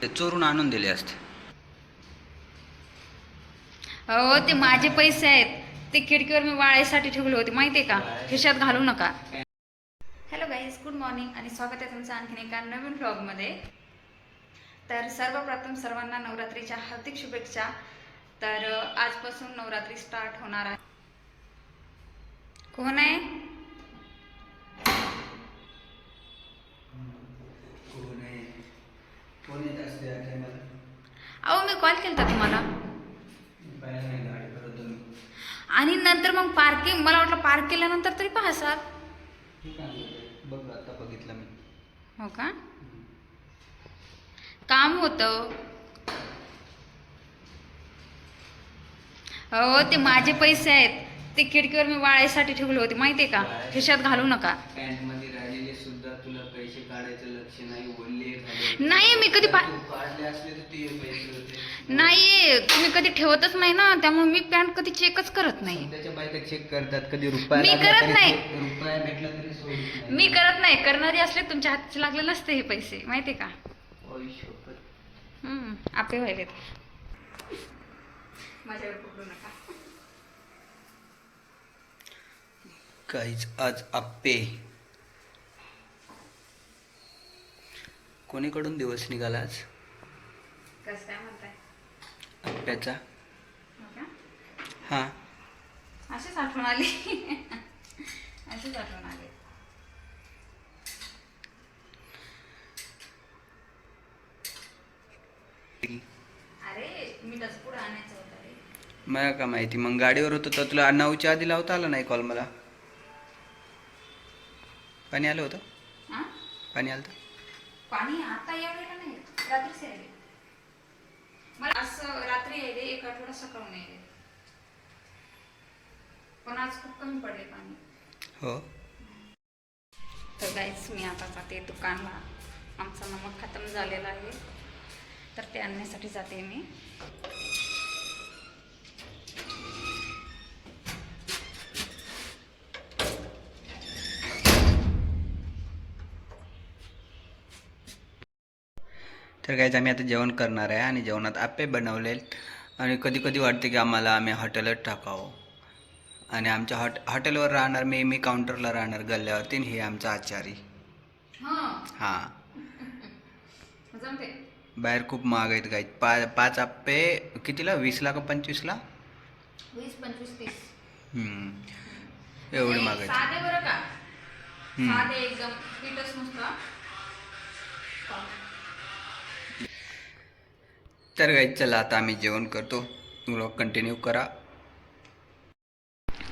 ते चोरून आणून दिले असते. हो ते माझे पैसे आहेत. ते खिडकीवर मी वाळायसाठी ठेवले होते. माहिती आहे का? खिशात घालू नका. हॅलो गाईज गुड मॉर्निंग आणि स्वागत आहे तुमचं आणखीन एका नवीन ब्लॉगमध्ये तर सर्वप्रथम सर्वांना नवरात्रीच्या हार्दिक शुभेच्छा. तर आजपासून नवरात्री स्टार्ट होणार आहे. कोण आहे? अहो मी कॉल केला तुम्हाला. आणि नंतर मग पार्किंग मला वाटलं पार्क केल्यानंतर तरी पाहसाल. बघ आता बघितलं मी. हो का? काम होतं. हो ते माझे पैसे आहेत. ते खिडकीवर मी वाळायसाठी ठेवले होते माहिती आहे का? खिशात घालू नका पॅन्टमध्ये राहिलेले सुद्धा तुला पैसे काढायचं लक्ष नाही ओले झाले. नाही, मी कधी पा- तू काढले असले तर ते पैसे होते नाही तुम्ही कधी ठेवतच नाही ना त्यामुळे मी पॅन्ट कधी चेकच करत नाही त्याच्या बायका चेक करतात कधी रुपया मी लागला करत तरी नाही. तो- रुपया भेटला तरी सोडत नाही. मी करत नाही करणारी असले तुमच्या हातचे लागले नसते हे पैसे माहिती आहे का ओय शपथ. हम्म, आपे व्हायलेत माझ्यावर पकडू नका काहीच आज आप्पे कोणीकडून दिवस निघाला आज? कसं काय म्हणताय? आप्प्याचा हो का? हा. अशीच आठवण आली. अशीच आठवण आली. अरे मीठच पुढं आणायचं होतं रे? मला का माहिती. मग गाडीवर होतो तर तुला नऊच्या आधी लावता आला नाही कॉल मला? पाणी आलं होतं? हा पाणी आलं होतं? पाणी आता यावेळेला नाही रात्रीच यायले मला असं रात्री यायले एक आठवडा सकाळून यायले. पण आज खूप कमी पडले पाणी. हो. तर गाईच मी आता जाते दुकानला. आमचा नमक खतम झालेला आहे. तर ते आणण्यासाठी जाते मी. तर काहीच आम्ही आता जेवण करणार आहे आणि जेवणात आप्पे बनवले आणि कधी कधी वाटते की आम्हाला आम्ही हॉटेलच टाकावं. आणि आमच्या हॉट हॉटेलवर राहणार मी मी काउंटरला राहणार गल्ल्यावरती हे आमचा आचारी. हां. हां. बाहेर खूप महाग आहेत काही पा पाच आप्पे कितीला? वीसला का पंचवीसला. एवढे महाग आहेत. तर गाईज चला आता आम्ही जेवण करतो. व्लॉग कंटिन्यू करा.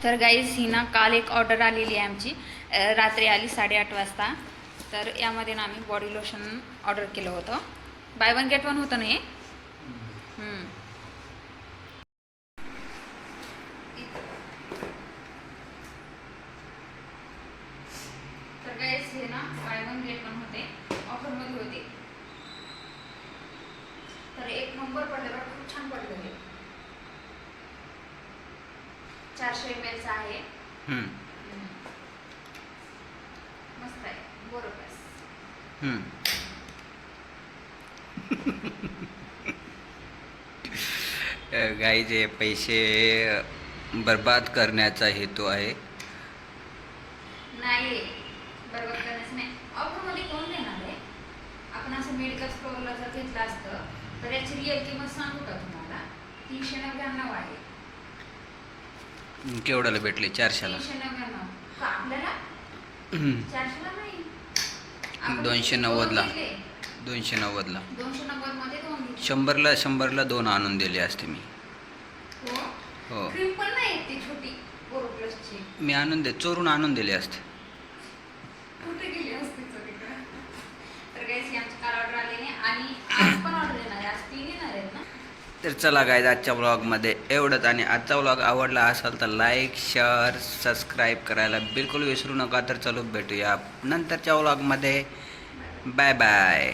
तर गाईज ही ना काल एक ऑर्डर आलेली आहे आमची. रात्री आली साडेआठ वाजता. तर यामध्ये ना आम्ही बॉडी लोशन ऑर्डर केलं होतं. बाय वन गेट वन होतं ना हे? तर गाईज हे ना बाय वन गेट वन होते. ऑफरमध्ये होते. तर एक नंबर पडलेला खूप छान पडलं हे. चारशे एम एलचा आहे. मस्त आहे. बरोबर गाई जे पैसे बर्बाद करण्याचा हेतू आहे. नाही बरोबर करण्याचं नाही. ऑफरमध्ये कोण देणार आहे? आपण असं मेडिकल स्टोअरला जर घेतलं असतं तर याची रिअल किंमत सांगू का तुम्हाला? तीनशे नव्याण्णव आहे. केवढ्याला भेटले? चारशेला? तीनशे नव्याण्णव. का आपल्याला? हम्म. चारशेला नाही. आपण दोनशे दोन नव्वदला. घेतले. दोनशे नव्वदला. दोनशे नव्वदमध्ये दोन घेतले. शंभरला शंभरला दोन आणून दिले असते मी. हो? हो. क्रीम पण नाही ती छोटी. मी आणून दे चोरून आणून दिले असते कुठे गेली असते सगळीकडे तर काही ही आमची काल ऑर्डर आलेली आहे आणि आज पण ऑर्डर येणार आहे आज तीन येणार आहेत ना तर चला गायज आजच्या व्लॉगमध्ये एवढंच. आणि आजचा व्लॉग आवडला असेल तर लाईक शेअर सबस्क्राईब करायला बिलकुल विसरू नका. तर चलो भेटूया नंतरच्या व्लॉगमध्ये बाय बाय